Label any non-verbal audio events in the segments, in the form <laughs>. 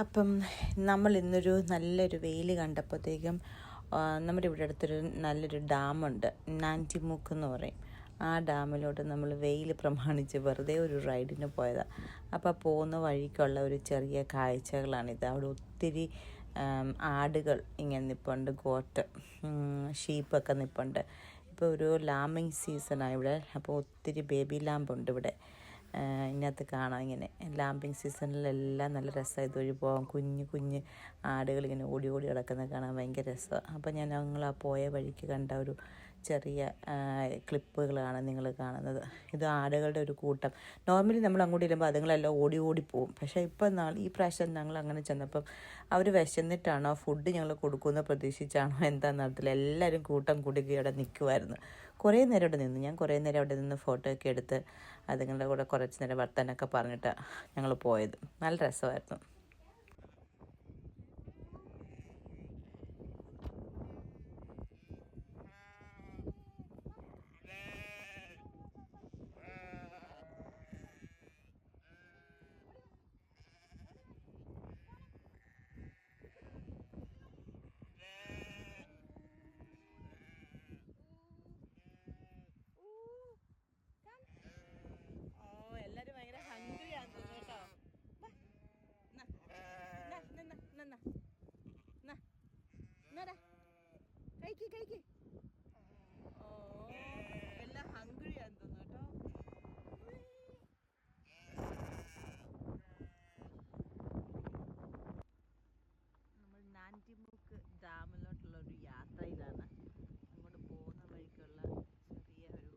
അപ്പം നമ്മൾ ഇന്നൊരു നല്ലൊരു വെയിൽ കണ്ടപ്പോഴത്തേക്കും നമ്മുടെ ഇവിടെ അടുത്തൊരു നല്ലൊരു ഡാമുണ്ട് നാന്റിമുക്ക് എന്ന് പറയും. ആ ഡാമിലോട്ട് നമ്മൾ വെയിൽ പ്രമാണിച്ച് വെറുതെ ഒരു റൈഡിന് പോയതാണ് അപ്പോൾ പോകുന്ന വഴിക്കുള്ള ഒരു ചെറിയ കാഴ്ചകളാണിത്. അവിടെ ഒത്തിരി ആടുകൾ ഇങ്ങനെ നിൽപ്പുണ്ട് ഗോട്ട് ഷീപ്പൊക്കെ നിൽപ്പുണ്ട് ഇപ്പോൾ ഒരു ലാമിങ് സീസണാണ് ഇവിടെ. അപ്പോൾ ഒത്തിരി ബേബി ലാമ്പുണ്ട് ഇവിടെ. ഇതിനകത്ത് കാണാം ഇങ്ങനെ. ലാമ്പിങ് സീസണിലെല്ലാം നല്ല രസമാണ് ഇതുവഴി പോകാം കുഞ്ഞ് കുഞ്ഞ് ആടുകൾ ഇങ്ങനെ ഓടി ഓടി കിടക്കുന്നത് കാണാൻ ഭയങ്കര രസമാണ് അപ്പോൾ ഞാൻ ഞങ്ങൾ ആ പോയ വഴിക്ക് കണ്ട ഒരു ചെറിയ ക്ലിപ്പുകളാണ് നിങ്ങൾ കാണുന്നത്. ഇത് ആടുകളുടെ ഒരു കൂട്ടം. നോർമലി നമ്മൾ അങ്ങോട്ട് ചെല്ലുമ്പോൾ അതുങ്ങളെല്ലാം ഓടി ഓടി പോകും പക്ഷേ ഇപ്പം ഈ പ്രാവശ്യം ഞങ്ങൾ അങ്ങനെ ചെന്നപ്പം അവർ വിശന്നിട്ടാണോ ഫുഡ് ഞങ്ങൾ കൊടുക്കുമെന്ന് പ്രതീക്ഷിച്ചാണോ എന്താണെന്ന് നടത്തില്ല എല്ലാവരും കൂട്ടം കൂടി അവിടെ നിൽക്കുമായിരുന്നു കുറേ നേരം അവിടെ നിന്നു ഞാൻ കുറേ നേരം അവിടെ നിന്ന് ഫോട്ടോ ഒക്കെ എടുത്ത് അതുങ്ങളുടെ കൂടെ കുറച്ച് നേരം വർത്തനൊക്കെ പറഞ്ഞിട്ട് ഞങ്ങൾ പോയത്. നല്ല രസമായിരുന്നു ഓ എല്ലാരും ഭയങ്കര ഹംഗ്രി ആണെന്ന് തോന്നുന്നു കേട്ടോ വാ. നാ. നാ, നാ, നാ, നാ, നാ. നാ. നാടാ. കഴിക്ക് കഴിക്ക് ഓ എല്ലാം ഹംഗ്രി ആണെന്ന് തോന്നുന്നു കേട്ടോ നമ്മൾ നാന്റിമുക്ക് ഡാമിലോട്ടുള്ള ഒരു യാത്രയിലാണ് അങ്ങോട്ട് പോകുന്ന വഴിക്കുള്ള ചെറിയ ഒരു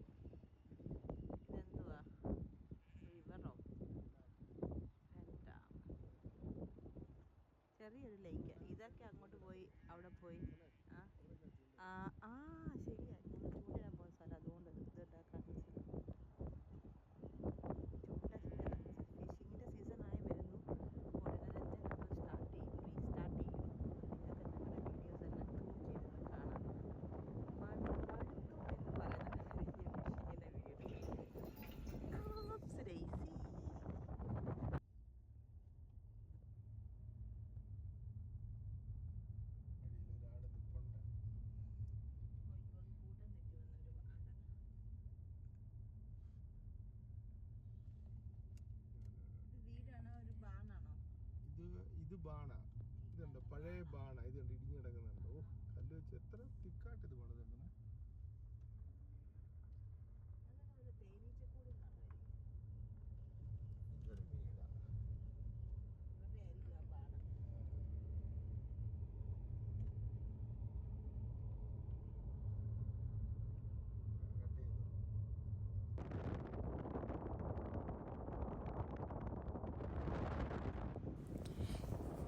ഇതെന്തുവാ റിവറോ ഡാം ചെറിയൊരു ലേക്ക് ഇതൊക്കെ അങ്ങോട്ട് പോയി അവിടെ പോയി ആ ആ ആ ശരിയാ ഞങ്ങൾ ചൂണ്ടിടാൻ പോകുന്ന സ്ഥലം അതുകൊണ്ട് ഇത് ഉണ്ടാക്കാൻ ചൂണ്ട ഫിഷിങ്ങിന്റെ സീസണായി വരുന്നു ഉടനെ തന്നെ നമ്മൾ സ്റ്റാർട്ട് ചെയ്യും റീസ്റ്റാർട്ട് ചെയ്യും നിങ്ങൾക്ക് ഞങ്ങളുടെ വീഡിയോസ് എല്ലാം ക്ലൂം ചെയ്തൊന്ന് കാണാം മടുത്തു എന്ന് പറയുന്നത് ഫിഷിങ്ങിന്റെ വീഡിയോ Oops, Daisy. വീടാണോ ഒരു ബാണാണോ ഇത് ഇത് ബാണ. ഇതുണ്ട് പഴയ ബാണ. ഇതുണ്ട് ഇടിഞ്ഞു കിടക്കുന്നുണ്ട് ഓ കല്ല് വെച്ച് എത്ര തിക്കായിട്ട് ഇത് പണിതുണ്ടെന്ന്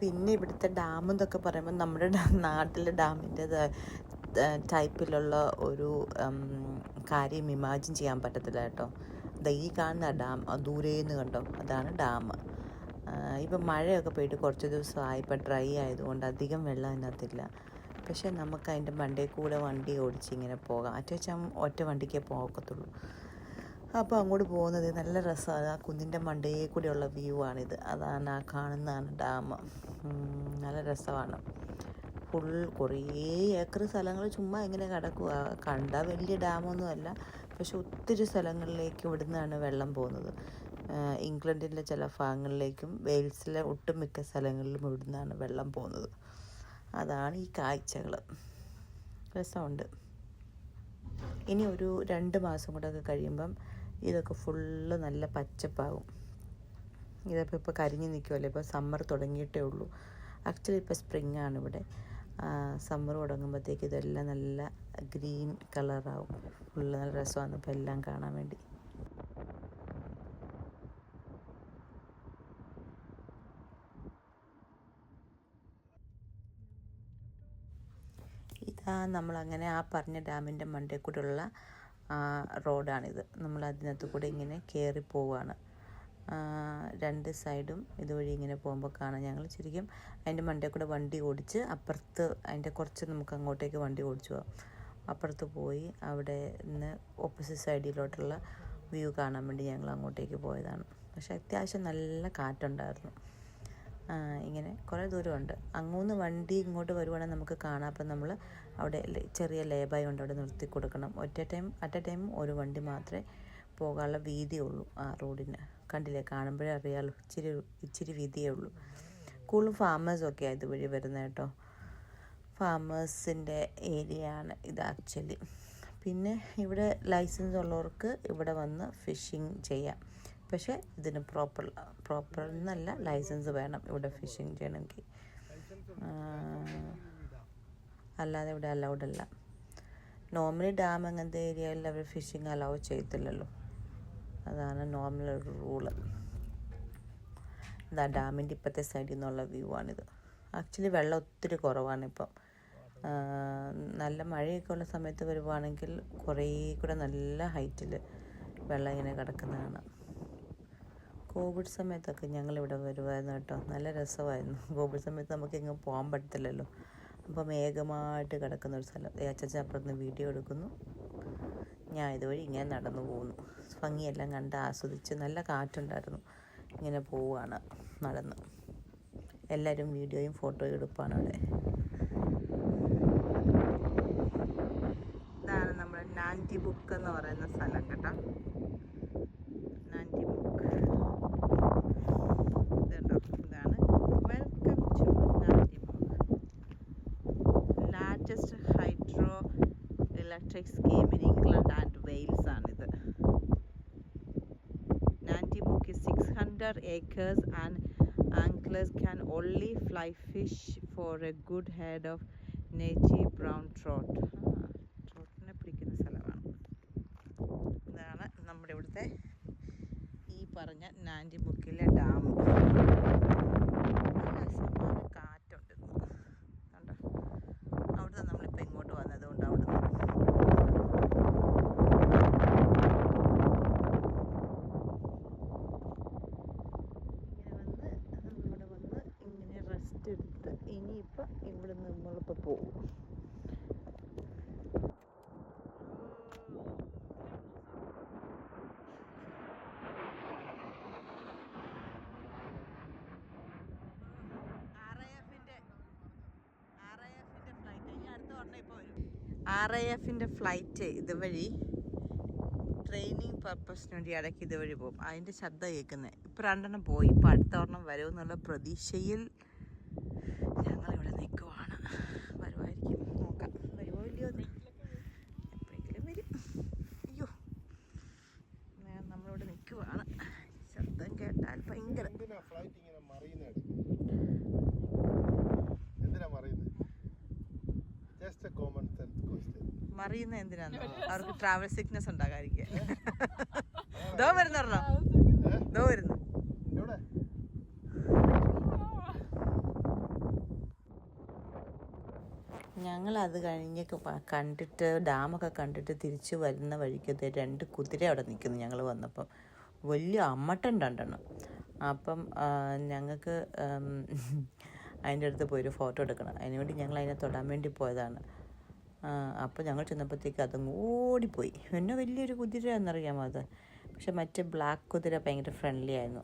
പിന്നെ ഇവിടുത്തെ ഡാം എന്നൊക്കെ പറയുമ്പോൾ നമ്മുടെ നാട്ടിലെ ഡാമിന്റെ ടൈപ്പിലുള്ള ഒരു കാര്യം ഇമാജിൻ ചെയ്യാൻ പറ്റത്തില്ല കേട്ടോ. ദാ ഈ കാണുന്ന ഡാം ദൂരേന്ന് കണ്ടോ? അതാണ് ഡാം. ഇപ്പം മഴയൊക്കെ പോയിട്ട് കുറച്ച് ദിവസമായി ഇപ്പം ഡ്രൈ ആയതുകൊണ്ട് അധികം വെള്ളം അതിനകത്തില്ല. പക്ഷേ നമുക്ക് അതിന്റെ വണ്ടിയിൽ കൂടെ വണ്ടി ഓടിച്ച് ഇങ്ങനെ പോകാം. അറ്റച്ചാൻ ഒറ്റ വണ്ടിക്കേ പോകത്തുള്ളൂ. അപ്പോൾ അങ്ങോട്ട് പോകുന്നത് നല്ല രസമാണ് ആ കുന്നിന്റെ മണ്ടയിൽ കൂടെയുള്ള വ്യൂ ആണിത്. അതാണ് ആ കാണുന്നതാണ് ഡാം. നല്ല രസമാണ്. ഫുൾ കുറേ ഏക്കർ സ്ഥലങ്ങൾ ചുമ്മാ ഇങ്ങനെ കിടക്കുക കണ്ട വലിയ ഡാമൊന്നുമല്ല. പക്ഷെ ഒത്തിരി സ്ഥലങ്ങളിലേക്ക് ഇവിടുന്നാണ് വെള്ളം പോകുന്നത്. ഇംഗ്ലണ്ടിന്റെ ചില ഭാഗങ്ങളിലേക്കും വെയിൽസിലെ ഒട്ടുമിക്ക സ്ഥലങ്ങളിലും ഇവിടുന്നാണ് വെള്ളം പോകുന്നത്. അതാണ് ഈ കാഴ്ചകൾ രസമുണ്ട്. ഇനി ഒരു രണ്ട് മാസം കൂടെ ഒക്കെ കഴിയുമ്പം ഇതൊക്കെ ഫുള്ള് നല്ല പച്ചപ്പാകും. ഇതപ്പോൾ ഇപ്പോൾ കരിഞ്ഞ് നിൽക്കുമല്ലോ ഇപ്പോൾ സമ്മർ തുടങ്ങിയിട്ടേ ഉള്ളൂ. ആക്ച്വലി ഇപ്പോൾ സ്പ്രിംഗ് ആണ് ഇവിടെ. സമ്മർ തുടങ്ങുമ്പോഴത്തേക്ക് ഇതെല്ലാം നല്ല ഗ്രീൻ കളറാവും ഫുള്ള് നല്ല രസമാണ് ഇപ്പോൾ എല്ലാം കാണാൻ വേണ്ടി. ഇതാ നമ്മളങ്ങനെ ആ പറഞ്ഞ ഡാമിന്റെ മണ്ടയിൽ കൂടെയുള്ള ആ, റോഡാണിത്. നമ്മൾ അതിനകത്ത് കൂടെ ഇങ്ങനെ കയറി പോവുകയാണ് രണ്ട് സൈഡും ഇതുവഴി ഇങ്ങനെ പോകുമ്പോൾ കാണാം. ഞങ്ങൾ ശരിക്കും അതിന്റെ മണ്ടേ കൂടെ വണ്ടി ഓടിച്ച് അപ്പുറത്ത് അതിന്റെ കുറച്ച് നമുക്ക് അങ്ങോട്ടേക്ക് വണ്ടി ഓടിച്ചു പോകാം അപ്പുറത്ത് പോയി അവിടെ നിന്ന് ഓപ്പോസിറ്റ് സൈഡിലോട്ടുള്ള വ്യൂ കാണാൻ വേണ്ടി ഞങ്ങൾ അങ്ങോട്ടേക്ക് പോയതാണ്. പക്ഷേ അത്യാവശ്യം നല്ല കാറ്റുണ്ടായിരുന്നു. ഇങ്ങനെ കുറേ ദൂരമുണ്ട്. അങ്ങോന്ന് വണ്ടി ഇങ്ങോട്ട് വരുവാണെങ്കിൽ നമുക്ക് കാണാം. അപ്പം നമ്മൾ അവിടെ ചെറിയ ലേബായി ഉണ്ട് അവിടെ നിർത്തി കൊടുക്കണം. ഒറ്റ ടൈം അറ്റ് എ ടൈം ഒരു വണ്ടി മാത്രമേ പോകാനുള്ള വീതിയുള്ളൂ ആ റോഡിന്. കണ്ടില്ലേ? കാണുമ്പോഴേ അറിയാമല്ലോ ഇച്ചിരി ഇച്ചിരി വീതിയേ ഉള്ളൂ. കൂടുതലും ഫാമേഴ്സൊക്കെ ഇതുവഴി വരുന്നത് കേട്ടോ. ഫാമേഴ്സിന്റെ ഏരിയ ആണ് ഇത് ആക്ച്വലി പിന്നെ ഇവിടെ ലൈസൻസ് ഉള്ളവർക്ക് ഇവിടെ വന്ന് ഫിഷിങ് ചെയ്യാം. പക്ഷേ ഇതിന് പ്രോപ്പർ പ്രോപ്പർ എന്നല്ല ലൈസൻസ് വേണം ഇവിടെ ഫിഷിങ് ചെയ്യണമെങ്കിൽ. അല്ലാതെ ഇവിടെ അലൗഡ് അല്ല. നോർമലി ഡാം അങ്ങനത്തെ ഏരിയയിൽ അവർ ഫിഷിങ് അലൗ ചെയ്യത്തില്ലല്ലോ. അതാണ് നോർമൽ ഒരു റൂൾ ഇതാ ഡാമിന്റെ ഇപ്പോഴത്തെ സൈഡിൽ നിന്നുള്ള വ്യൂ ആണിത്. ആക്ച്വലി വെള്ളം ഒത്തിരി കുറവാണ് ഇപ്പം. നല്ല മഴയൊക്കെ ഉള്ള സമയത്ത് വരുവാണെങ്കിൽ കുറേ കൂടെ നല്ല ഹൈറ്റിൽ വെള്ളം ഇങ്ങനെ കിടക്കുന്നതാണ്. കോവിഡ് സമയത്തൊക്കെ ഞങ്ങളിവിടെ വരുമായിരുന്നു കേട്ടോ. നല്ല രസമായിരുന്നു. കോവിഡ് സമയത്ത് നമുക്ക് എങ്ങും പോകാൻ പറ്റത്തില്ലല്ലോ. അപ്പം ഏകമായിട്ട് കിടക്കുന്ന ഒരു സ്ഥലം. അച്ചച്ച അപ്പുറത്ത് വീഡിയോ എടുക്കുന്നു. ഞാൻ ഇതുവഴി ഇങ്ങനെ നടന്നു പോകുന്നു. ഭംഗിയെല്ലാം കണ്ട് ആസ്വദിച്ച് നല്ല കാറ്റുണ്ടായിരുന്നു. ഇങ്ങനെ പോവുകയാണ് നടന്ന്. എല്ലാവരും വീഡിയോയും ഫോട്ടോയും എടുപ്പാണ് അവിടെ. ഇതാണ് നമ്മുടെ നാന്റി ബുക്ക് എന്ന് പറയുന്ന സ്ഥലം കേട്ടോ നാന്റി ബുക്ക് ഇതുണ്ടോ ഇതാണ് welcome to Nantibook largest hydro electric scheme in England and Wales ആണിത് Nantibook is 600 acres and anglers can only fly fish for a good head of native brown trout. ആ, ട്രോട്ടിനെ പിടിക്കുന്ന സ്ഥലമാണ് ഇതാണ് നമ്മുടെ ഇവിടുത്തെ ഈ പറഞ്ഞ നാന്റിബുക്കിലെ ഡാം നല്ല അസമാന കാറ്റുണ്ട് ഇന്ന്. കണ്ടോ അവിടുന്ന് നമ്മളിപ്പോൾ ഇങ്ങോട്ട് വന്നത് കൊണ്ട് അവിടുന്ന് ഇങ്ങനെ വന്ന് നമ്മളിവിടെ വന്ന് ഇങ്ങനെ റെസ്റ്റ് എടുത്ത് ഇവിടെ നമ്മളിപ്പോൾ പോകും. ആർ ഐ എഫിന്റെ ഫ്ലൈറ്റ് ഇതുവഴി ട്രെയിനിങ് പർപ്പസിന് വേണ്ടി ഇടയ്ക്ക് ഇതുവഴി പോകും. അതിന്റെ ശബ്ദം കേൾക്കുന്നത് ഇപ്പം രണ്ടെണ്ണം പോയി. ഇപ്പോൾ അടുത്ത ഒരെണ്ണം വരുമെന്നുള്ള പ്രതീക്ഷയിൽ മറിയുന്ന എന്തിനാണ് അവർക്ക് ട്രാവൽ സിക്നസ് ഉണ്ടാകാതിരിക്കുക ദോ വരുന്നോ ദോ വരുന്നു. ഞങ്ങൾ അത് കഴിഞ്ഞ് കണ്ടിട്ട് ഡാമൊക്കെ കണ്ടിട്ട് തിരിച്ചു വരുന്ന വഴിക്ക് രണ്ട് കുതിര അവിടെ നിൽക്കുന്നു ഞങ്ങൾ വന്നപ്പം. വലിയ അമ്മട്ടൻ രണ്ടെണ്ണം. അപ്പം ഞങ്ങൾക്ക് <laughs> അതിന്റെ അടുത്ത് പോയി ഒരു ഫോട്ടോ എടുക്കണം. അതിനുവേണ്ടി ഞങ്ങൾ അതിനെ തൊടാൻ വേണ്ടി പോയതാണ്. അപ്പോൾ ഞങ്ങൾ ചെന്നപ്പോഴത്തേക്ക് അതങ്ങ് ഓടിപ്പോയി. എന്നെ വലിയൊരു കുതിര എന്നറിയാമോ അത്? പക്ഷെ മറ്റേ ബ്ലാക്ക് കുതിര ഭയങ്കര ഫ്രണ്ട്ലി ആയിരുന്നു.